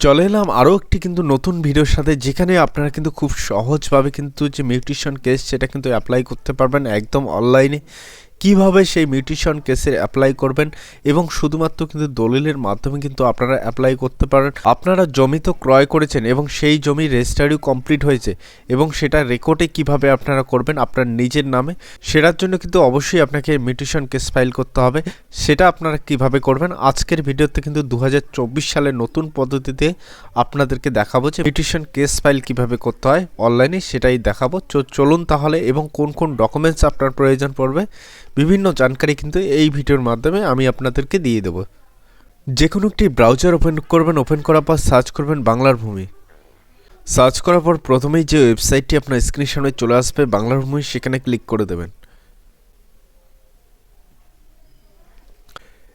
চলে এলাম আরও একটি কিন্তু নতুন ভিডিওর সাথে, যেখানে আপনারা কিন্তু খুব সহজভাবে কিন্তু যে মিউটিশন কেস সেটা কিন্তু অ্যাপ্লাই করতে পারবেন একদম অনলাইনে কীভাবে সেই মিউটিশন কেসের অ্যাপ্লাই করবেন এবং শুধুমাত্র কিন্তু দলিলের মাধ্যমে কিন্তু আপনারা অ্যাপ্লাই করতে পারেন। আপনারা জমি তো ক্রয় করেছেন এবং সেই জমি রেজিস্টারিও কমপ্লিট হয়েছে এবং সেটা রেকর্ডে কীভাবে আপনারা করবেন আপনার নিজের নামে, সেটার জন্য কিন্তু অবশ্যই আপনাকে মিউটিশন কেস ফাইল করতে হবে। সেটা আপনারা কীভাবে করবেন, আজকের ভিডিওতে কিন্তু দু সালের নতুন পদ্ধতিতে আপনাদেরকে দেখাবো যে মিউটিশন কেস ফাইল কীভাবে করতে হয়। অনলাইনে সেটাই দেখাবো। চলুন তাহলে এবং কোন কোন ডকুমেন্টস আপনার প্রয়োজন পড়বে বিভিন্ন জানকারি কিন্তু এই ভিডিওর মাধ্যমে আমি আপনাদেরকে দিয়ে দেবো। যে কোনো একটি ব্রাউজার ওপেন করবেন ওপেন করার পর সার্চ করবেন বাংলার ভূমি। সার্চ করার পর প্রথমেই যে ওয়েবসাইটটি আপনার স্ক্রিনের সামনে চলে আসবে, বাংলার ভূমি, সেখানে ক্লিক করে দেবেন।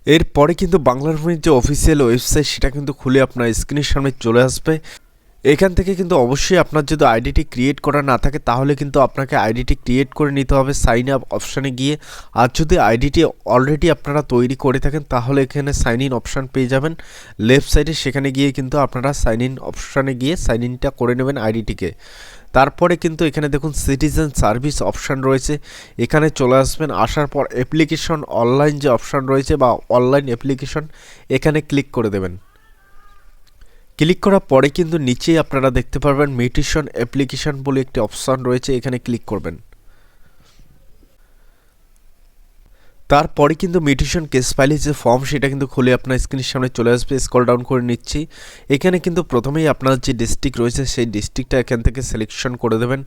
এরপরে কিন্তু বাংলার ভূমির যে অফিসিয়াল ওয়েবসাইট সেটা কিন্তু খুলে আপনার স্ক্রিনের সামনে চলে আসবে। এখান থেকে কিন্তু অবশ্যই আপনার যদি আইডিটি ক্রিয়েট করা না থাকে, তাহলে কিন্তু আপনাকে আইডিটি ক্রিয়েট করে নিতে হবে সাইন আপ অপশানে গিয়ে। আর যদি আইডিটি অলরেডি আপনারা তৈরি করে থাকেন, তাহলে এখানে সাইন ইন অপশান পেয়ে যাবেন। লেফট সাইডে সেখানে গিয়ে কিন্তু আপনারা সাইন ইন অপশানে গিয়ে সাইন ইনটা করে নেবেন আইডিটিকে তারপরে কিন্তু এখানে দেখুন সিটিজেন সার্ভিস অপশান রয়েছে। এখানে চলে আসবেন, আসার পর অ্যাপ্লিকেশন অনলাইন যে অপশান রয়েছে বা অনলাইন অ্যাপ্লিকেশন এখানে ক্লিক করে দেবেন। ক্লিক করার পরে কিন্তু নিচেই আপনারা দেখতে পারবেন মিউটিশন অ্যাপ্লিকেশন বলে একটি অপশান রয়েছে, এখানে ক্লিক করবেন। তারপরে কিন্তু মিউটেশন কেস ফাইলের যে ফর্ম, সেটা কিন্তু খুলে আপনার স্ক্রিনের সামনে চলে আসবে। স্কল ডাউন করে নিচ্ছি। এখানে কিন্তু প্রথমেই আপনার যে ডিস্ট্রিক্ট রয়েছে, সেই ডিস্ট্রিক্টটা এখান থেকে সিলেকশন করে দেবেন।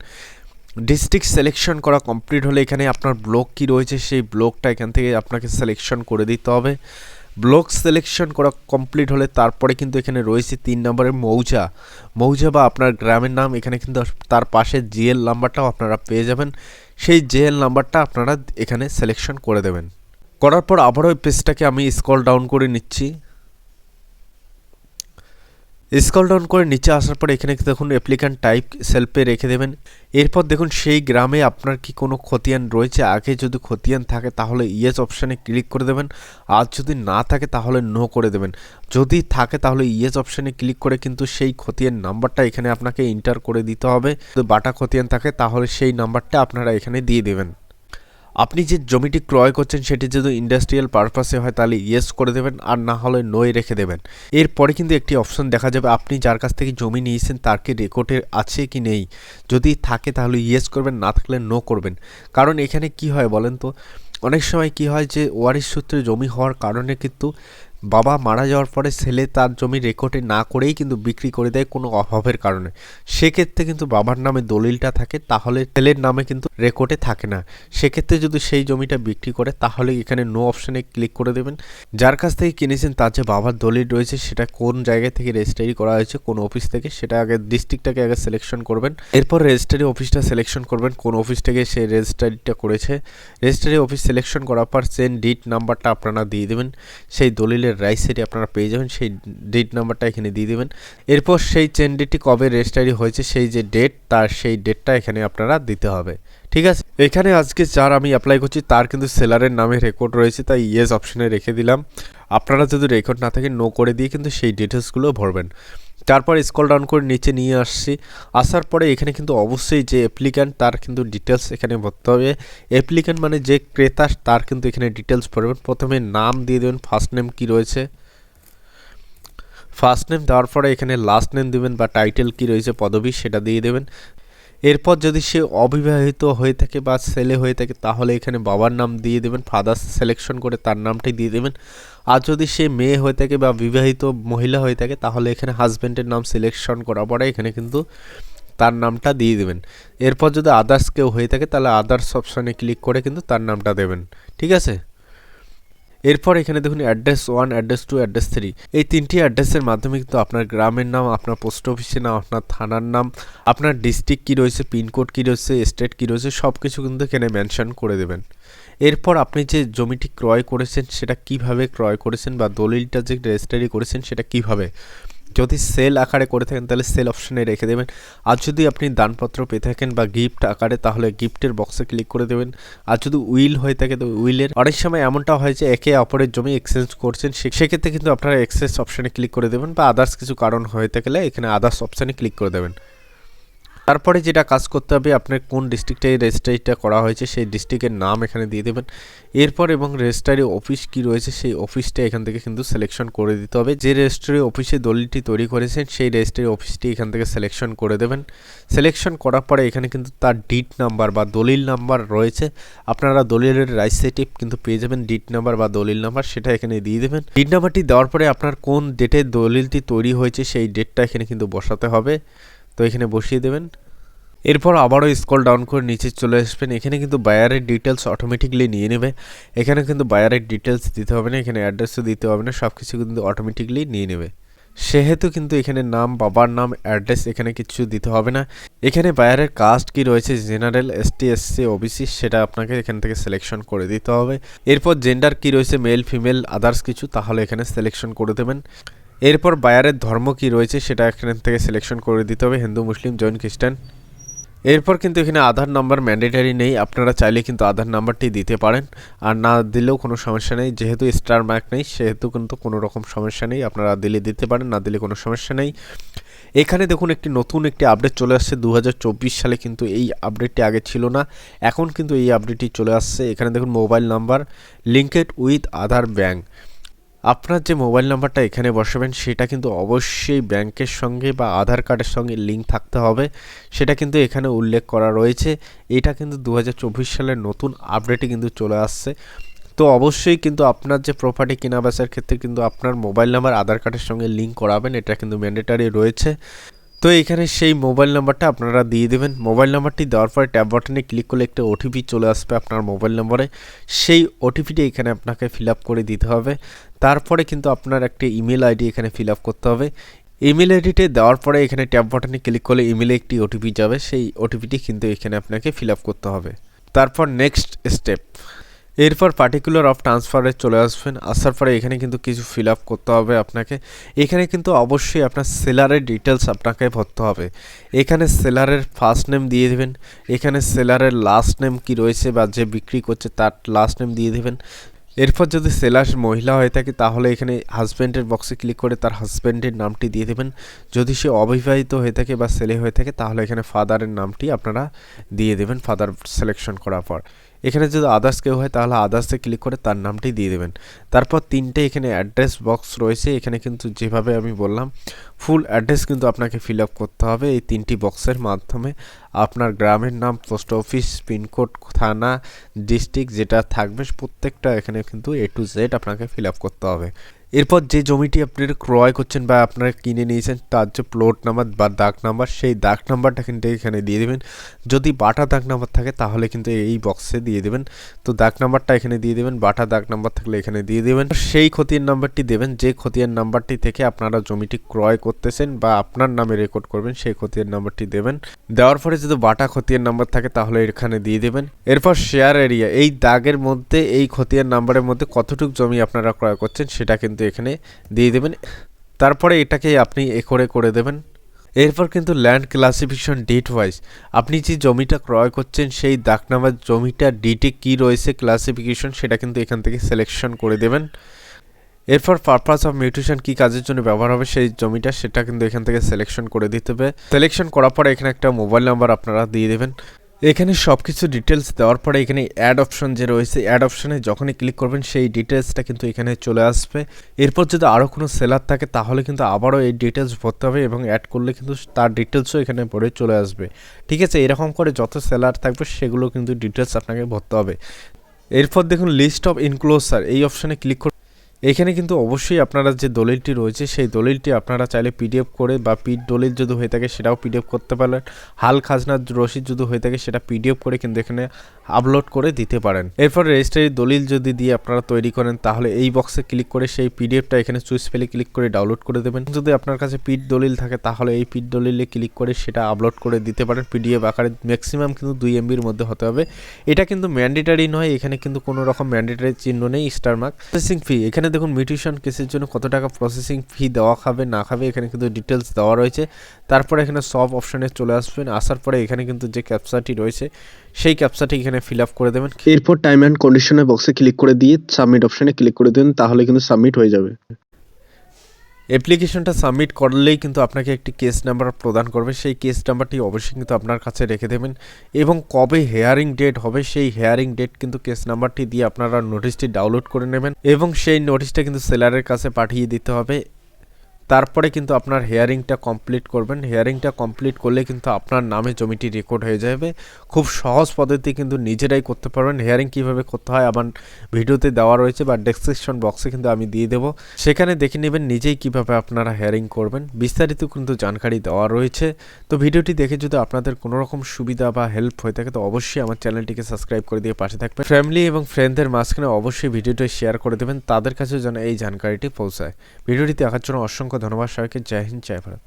ডিস্ট্রিক্ট সিলেকশন করা কমপ্লিট হলে এখানে আপনার ব্লক কি রয়েছে, সেই ব্লকটা এখান থেকে আপনাকে সিলেকশন করে দিতে হবে। ব্লক সিলেকশন করা কমপ্লিট হলে তারপরে কিন্তু এখানে রয়েছে তিন নম্বরের মৌজা। মৌজা বা আপনার গ্রামের নাম, এখানে কিন্তু তার পাশে জিএল নাম্বারটাও আপনারা পেয়ে যাবেন। সেই জিএল নাম্বারটা আপনারা এখানে সিলেকশন করে দেবেন। করার পর আবারও পেজটাকে আমি স্ক্রল ডাউন করে নিচ্ছি। স্ক্রল ডাউন করে নিচে আসার পর এখানে দেখুন অ্যাপ্লিক্যান্ট টাইপ সেলফে রেখে দেবেন। এরপর দেখুন সেই গ্রামে আপনার কি কোনো খতিয়ান রয়েছে? আগে যদি খতিয়ান থাকে তাহলে ইয়েস অপশানে ক্লিক করে দেবেন। আর যদি না থাকে তাহলে নো করে দেবেন। যদি থাকে তাহলে ইয়েস অপশানে ক্লিক করে কিন্তু সেই খতিয়ান নাম্বারটা এখানে আপনাকে এন্টার করে দিতে হবে। যদি বাটা খতিয়ান থাকে তাহলে সেই নাম্বারটা আপনারা এখানে দিয়ে দেবেন। আপনি যে জমিটি ক্রয় করছেন, সেটি যদি ইন্ডাস্ট্রিয়াল পারপাসে হয়, তাহলে ইয়েস করে দেবেন, আর না হলে নোয়ে রেখে দেবেন। এরপরে কিন্তু একটি অপশন দেখা যাবে, আপনি যার কাছ থেকে জমি নিয়েছেন, তার কি রেকর্ডে আছে কি নেই? যদি থাকে, তাহলে ইয়েস করবেন, না থাকলে নো করবেন। কারণ এখানে কি হয় বলেন তো? অনেক সময় কি হয় যে, ওয়ারিশ সূত্রে জমি হওয়ার কারণে কিন্তু বাবা মারা যাওয়ার পরে ছেলে তার জমি রেকর্ডে না করেই কিন্তু বিক্রি করে দেয় কোনো অভাবের কারণে। সেক্ষেত্রে কিন্তু বাবার নামে দলিলটা থাকে, তাহলে ছেলের নামে কিন্তু রেকর্ডে থাকে না। সেক্ষেত্রে যদি সেই জমিটা বিক্রি করে, তাহলে এখানে নো অপশানে ক্লিক করে দেবেন। যার কাছ থেকে কিনেছেন, তার যে বাবার দলিল রয়েছে, সেটা কোন জায়গা থেকে রেজিস্ট্রারি করা হয়েছে, কোন অফিস থেকে, সেটা আগে ডিস্ট্রিক্টটাকে আগে সিলেকশন করবেন। এরপর রেজিস্ট্রারি অফিসটা সিলেকশন করবেন, কোন অফিস থেকে সেই রেজিস্ট্রারিটা করেছে। রেজিস্ট্রারি অফিস সিলেকশন করার পর সেন ডিট নাম্বারটা আপনারা দিয়ে দেবেন। সেই দলিলের রাইট সাইডে আপনারা পেয়ে যাবেন। সেই ডেট নাম্বারটা এখানে দিয়ে দেবেন। এরপর সেই চেন ডেটটি কবে রেজিস্টারি হয়েছে, সেই যে ডেট তার সেই ডেটটা এখানে আপনারা দিতে হবে। ঠিক আছে? এখানে আজকে যার আমি অ্যাপ্লাই করছি, তার কিন্তু সেলারের নামে রেকর্ড রয়েছে, তাই ইয়েস অপশনে রেখে দিলাম। আপনারা যদি রেকর্ড না থাকে নো করে দিয়ে কিন্তু সেই ডিটেলসগুলো ভরবেন। তারপর স্কল ডাউন করে নিচে নিয়ে আসছি। আসার পরে এখানে কিন্তু অবশ্যই যে অ্যাপ্লিক্যান্ট তার কিন্তু ডিটেলস এখানে ভরতে হবে। অ্যাপ্লিক্যান্ট মানে যে ক্রেতা, তার কিন্তু এখানে ডিটেলস ভরবেন প্রথমে নাম দিয়ে দেবেন ফার্স্ট নেম কী রয়েছে? ফার্স্ট নেম দেওয়ার পরে এখানে লাস্ট নেম দেবেন বা টাইটেল কী রয়েছে, পদবি সেটা দিয়ে দেবেন। এরপর যদি সে অবিবাহিত হয়ে থাকে বা ছেলে হয়ে থাকে, তাহলে এখানে বাবার নাম দিয়ে দেবেন ফাদার সিলেকশন করে তার নামটাই দিয়ে দেবেন। আর যদি সে মেয়ে হয়ে থাকে বা বিবাহিত মহিলা হয়ে থাকে, তাহলে এখানে হাজব্যান্ডের নাম সিলেকশন করার পরে এখানে কিন্তু তার নামটা দিয়ে দেবেন। এরপর যদি আদার্স কেউ হয়ে থাকে, তাহলে আদার্স অপশানে ক্লিক করে কিন্তু তার নামটা দেবেন। ঠিক আছে? এরপর এখানে দেখুন address one address two address three এই তিনটি অ্যাড্রেসের মাধ্যমে কিন্তু আপনার গ্রামের নাম, আপনার পোস্ট অফিসের নাম, আপনার থানার নাম, আপনার ডিস্ট্রিক্ট কী রয়েছে পিনকোড কী রয়েছে স্টেট কী রয়েছে সব কিছু কিন্তু এখানে মেনশন করে দেবেন। এরপর আপনি যে জমিটি ক্রয় করেছেন, সেটা কীভাবে ক্রয় করেছেন বা দলিলটা যে রেজিস্ট্রারি করেছেন, সেটা কীভাবে? যদি সেল আকারে করে থাকেন, তাহলে সেল অপশনে রেখে দেবেন। আর যদি আপনি দানপত্র পেয়ে থাকেন বা গিফট আকারে, তাহলে গিফটের বক্সে ক্লিক করে দেবেন। আর যদি উইল হয়ে থাকে, তো উইলের অনেক সময় এমনটা হয় যে, একে অপরের জমি এক্সচেঞ্জ করছেন সেক্ষেত্রে কিন্তু আপনারা এক্সচেঞ্জ অপশানে ক্লিক করে দেবেন বা আদার্স কিছু কারণ হয়ে থাকলে এখানে আদার্স অপশানে ক্লিক করে দেবেন। তারপরে যেটা কাজ করতে হবে, আপনার কোন ডিস্ট্রিক্টে রেজিস্ট্রারিটা করা হয়েছে, সেই ডিস্ট্রিক্টের নাম এখানে দিয়ে দেবেন। এরপর এবং রেজিস্ট্রারি অফিস কি রয়েছে, সেই অফিসটা এখান থেকে কিন্তু সিলেকশন করে দিতে হবে। যে রেজিস্ট্রারি অফিসে দলিলটি তৈরি করেছেন, সেই রেজিস্ট্রারি অফিসটি এখান থেকে সিলেকশন করে দেবেন। সিলেকশন করার পরে এখানে কিন্তু তার ডিট নাম্বার বা দলিল নাম্বার রয়েছে। আপনারা দলিলের রাইট সাইডে কিন্তু পেয়ে যাবেন ডিট নাম্বার বা দলিল নাম্বার সেটা এখানে দিয়ে দেবেন। ডিট নাম্বারটি দেওয়ার পরে আপনার কোন ডেটে দলিলটি তৈরি হয়েছে, সেই ডেটটা এখানে কিন্তু বসাতে হবে। তো এখানে বসিয়ে দেবেন। এরপর আবারও স্কল ডাউন করে নিচে চলে আসবেন। এখানে কিন্তু বায়ারের ডিটেলস অটোমেটিকলি নিয়ে নেবে। এখানে কিন্তু বায়ারের ডিটেলস দিতে হবে না, এখানে অ্যাড্রেসও দিতে হবে না সব কিছু কিন্তু অটোমেটিকলি নিয়ে নেবে। সেহেতু কিন্তু এখানে নাম, বাবার নাম অ্যাড্রেস এখানে কিছু দিতে হবে না। এখানে বায়ারের কাস্ট কি রয়েছে? জেনারেল এসটি এসসি ওবিসি সেটা আপনাকে এখান থেকে সিলেকশন করে দিতে হবে। এরপর জেন্ডার কি রয়েছে? মেল ফিমেল আদার্স কিছু, তাহলে এখানে সিলেকশন করে দেবেন। এরপর বায়ারের ধর্ম কি রয়েছে সেটা এখান থেকে সিলেকশন করে দিতে হবে, হিন্দু, মুসলিম, জৈন, খ্রিস্টান। এরপর কিন্তু এখানে আধার নাম্বার ম্যান্ডেটারি নেই, আপনারা চাইলে কিন্তু আধার নাম্বারটি দিতে পারেন। আর না দিলেও কোনো সমস্যা নেই, যেহেতু স্টার মার্ক নেই, সেহেতু কিন্তু কোনো রকম সমস্যা নেই, আপনারা দিলে দিতে পারেন, না দিলে কোনো সমস্যা নেই। এখানে দেখুন একটি নতুন একটি আপডেট চলে আসছে দু হাজার চব্বিশ সালে কিন্তু এই আপডেটটি আগে ছিল না, এখন কিন্তু এই আপডেটটি চলে আসছে। এখানে দেখুন mobile number linked with Aadhaar bank আপনার যে মোবাইল নাম্বারটা এখানে বসাবেন, সেটা কিন্তু অবশ্যই ব্যাংকের সঙ্গে বা আধার কার্ডের সঙ্গে লিঙ্ক থাকতে হবে। সেটা কিন্তু এখানে উল্লেখ করা রয়েছে। এটা কিন্তু দু হাজার চব্বিশ সালের নতুন আপডেটে কিন্তু চলে আসছে। তো অবশ্যই কিন্তু আপনার যে প্রপার্টি কেনা বেচার ক্ষেত্রে কিন্তু আপনার মোবাইল নাম্বার, আধার কার্ডের সঙ্গে লিঙ্ক করাবেন। এটা কিন্তু ম্যান্ডেটারি রয়েছে। তো এখানে সেই মোবাইল নাম্বারটা আপনারা দিয়ে দেবেন। মোবাইল নাম্বারটি দেওয়ার পরে ট্যাব বাটনে ক্লিক করলে একটা ওটিপি চলে আসবে আপনার মোবাইল নম্বরে। সেই ওটিপিটি এখানে আপনাকে ফিল করে দিতে হবে। তারপরে কিন্তু আপনার একটা ইমেল আইডি এখানে ফিল করতে হবে। ইমেল আইডিতে দেওয়ার পরে এখানে ট্যাব বাটনে ক্লিক করলে ইমেলে একটি ওটিপি যাবে। সেই ওটিপিটি কিন্তু এখানে আপনাকে ফিল করতে হবে। তারপর নেক্সট স্টেপ। এরপর পার্টিকুলার অফ ট্রান্সফারে চলে আসবেন। আসার পরে এখানে কিন্তু কিছু ফিল আপ করতে হবে আপনাকে। এখানে কিন্তু অবশ্যই আপনার সেলারের ডিটেলস আপনাকে ভরতে হবে। এখানে সেলারের ফার্স্ট নেম দিয়ে দেবেন। এখানে সেলারের লাস্ট নেম কি রয়েছে বা যে বিক্রি করছে তার লাস্ট নেম দিয়ে দেবেন। এরপর যদি সেলার মহিলা হয়ে থাকে, তাহলে এখানে হাজব্যান্ডের বক্সে ক্লিক করে তার হাজব্যান্ডের নামটি দিয়ে দেবেন। যদি সে অবিবাহিত হয়ে থাকে বা ছেলে হয়ে থাকে, তাহলে এখানে ফাদারের নামটি আপনারা দিয়ে দেবেন ফাদার সিলেকশন করার পর। এখানে যদি আদার্স কেউ হয়, তাহলে আদার্সে ক্লিক করে তার নামটি দিয়ে দেবেন। তারপর তিনটে এখানে অ্যাড্রেস বক্স রয়েছে, এখানে কিন্তু যেভাবে আমি বললাম ফুল অ্যাড্রেস কিন্তু আপনাকে ফিল আপ করতে হবে। এই তিনটি বক্সের মাধ্যমে আপনার গ্রামের নাম পোস্ট অফিস পিনকোড থানা ডিস্ট্রিক্ট যেটা থাকবে, প্রত্যেকটা এখানে কিন্তু এ টু জেড আপনাকে ফিল আপ করতে হবে। এরপর যে জমিটি আপনি ক্রয় করছেন বা আপনারা কিনে নিয়েছেন, তার যে প্লট নাম্বার বা দাগ নাম্বার সেই দাগ নাম্বারটা কিন্তু এখানে দিয়ে দেবেন। যদি বাটা দাগ নাম্বার থাকে, তাহলে কিন্তু এই বক্সে দিয়ে দেবেন। তো দাগ নাম্বারটা এখানে দিয়ে দেবেন, বাটা দাগ নাম্বার থাকলে এখানে দিয়ে দেবেন। সেই খতিয়ান নাম্বারটি দেবেন, যে খতিয়ান নাম্বারটি থেকে আপনারা জমিটি ক্রয় করতেছেন বা আপনার নামে রেকর্ড করবেন, সেই খতিয়ান নাম্বারটি দেবেন। দেওয়ার পরে যদি বাটা খতিয়ান নাম্বার থাকে, তাহলে এখানে দিয়ে দেবেন। এরপর শেয়ার এরিয়া এই দাগের মধ্যে, এই খতিয়ান নাম্বারের মধ্যে কতটুকু জমি আপনারা ক্রয় করছেন, সেটা কিন্তু এখানে দিয়ে দেবেন। তারপরে এটাকে আপনি এ করে করে দেবেন। এরপর কিন্তু ল্যান্ড ক্লাসিফিকেশন ডেট ওয়াইজ আপনি যে জমিটা ক্রয় করছেন, সেই দাগ নাম্বার জমিটা ডিটে কী রয়েছে ক্লাসিফিকেশন সেটা কিন্তু এখান থেকে সিলেকশন করে দেবেন। এরপর পারপাস অফ মিউটেশন কী কাজের জন্য ব্যবহার হবে, সেই জমিটা সেটা কিন্তু এখান থেকে সিলেকশন করে দিতে হবে। সিলেকশন করার পরে এখানে একটা মোবাইল নাম্বার আপনারা দিয়ে দেবেন। এখানে সব কিছু ডিটেলস দেওয়ার পরে এখানে অ্যাড অপশন যে রয়েছে অ্যাড অপশনে যখনই ক্লিক করবেন, সেই ডিটেলসটা কিন্তু এখানে চলে আসবে। এরপর যদি আরও কোনো সেলার থাকে, তাহলে কিন্তু আবারও এই ডিটেলস ভরতে হবে এবং অ্যাড করলে কিন্তু তার ডিটেলসও এখানে পরে চলে আসবে। ঠিক আছে, এরকম করে যত সেলার থাকবে, সেগুলো কিন্তু ডিটেলস আপনাকে ভরতে হবে। এরপর দেখুন লিস্ট অফ ইনক্লোজার এই অপশানে ক্লিক করে এখানে কিন্তু অবশ্যই আপনারা যে দলিলটি রয়েছে, সেই দলিলটি আপনারা চাইলে পিডিএফ করে বা পিড দলিল যদি হয়ে থাকে সেটাও পিডিএফ করতে পারেন। হাল খাজনার রসিদ যদি হয়ে থাকে সেটা পিডিএফ করে কিন্তু এখানে আপলোড করে দিতে পারেন। এরপর রেজিস্ট্রারি দলিল যদি দিয়ে আপনারা তৈরি করেন, তাহলে এই বক্সে ক্লিক করে সেই পিডিএফটা এখানে চুজ ফেলে ক্লিক করে ডাউনলোড করে দেবেন। যদি আপনার কাছে পিড দলিল থাকে, তাহলে এই পিড দলিলে ক্লিক করে সেটা আপলোড করে দিতে পারেন। পিডিএফ আকারে ম্যাক্সিমাম কিন্তু দুই এমবির মধ্যে হতে হবে। এটা কিন্তু ম্যান্ডেটারি নয়, এখানে কিন্তু কোনো রকম ম্যান্ডেটারি চিহ্ন নেই, স্টার মার্ক। প্রসেসিং ফি, এখানে এখানে দেখুন মিউটেশন কেসের জন্য কত টাকা প্রসেসিং ফি দেওয়া খাবে, না খাবে, এখানে কিন্তু ডিটেলস দেওয়া রয়েছে। তারপরে এখানে সব অপশানে চলে আসবেন। আসার পরে এখানে কিন্তু যে ক্যাপসাটি রয়েছে, সেই ক্যাপসাটি এখানে ফিল আপ করে দেবেন। এরপর টাইম অ্যান্ড কন্ডিশনের বক্সে ক্লিক করে দিয়ে সাবমিট অপশনে ক্লিক করে দেবেন, তাহলে কিন্তু সাবমিট হয়ে যাবে। অ্যাপ্লিকেশনটা সাবমিট করলেই কিন্তু আপনাকে একটি কেস নাম্বার প্রদান করবে। সেই কেস নাম্বারটি অবশ্যই কিন্তু আপনার কাছে রেখে দেবেন এবং কবে হেয়ারিং ডেট হবে সেই হেয়ারিং ডেট কিন্তু কেস নাম্বারটি দিয়ে আপনারা নোটিশটি ডাউনলোড করে নেবেন এবং সেই নোটিশটা কিন্তু সেলারের কাছে পাঠিয়ে দিতে হবে। তারপরে কিন্তু আপনার হেয়ারিংটা কমপ্লিট করবেন। হেয়ারিংটা কমপ্লিট করলে কিন্তু আপনার নামে জমিটি রেকর্ড হয়ে যাবে। খুব সহজ পদ্ধতি কিন্তু নিজেরাই করতে পারবেন। হেয়ারিং কীভাবে করতে হয় আমার ভিডিওতে দেওয়া রয়েছে বা ডেসক্রিপশন বক্সে কিন্তু আমি দিয়ে দেবো। সেখানে দেখে নেবেন নিজেই কীভাবে আপনারা হেয়ারিং করবেন। বিস্তারিত কিন্তু জানকারি দেওয়া রয়েছে। তো ভিডিওটি দেখে যদি আপনাদের কোনো রকম সুবিধা বা হেল্প হয়ে থাকে, তো অবশ্যই আমার চ্যানেলটিকে সাবস্ক্রাইব করে দিয়ে পাশে থাকবেন। ফ্যামিলি এবং ফ্রেন্ডদের মাঝখানে অবশ্যই ভিডিওটি শেয়ার করে দেবেন। তাদের কাছেও যেন এই জানকারিটি পৌঁছায়। ভিডিওটি দেখার জন্য অসংখ্য ধন্যবাদ সবাইকে। জয় হিন্দ, জয় ভারত।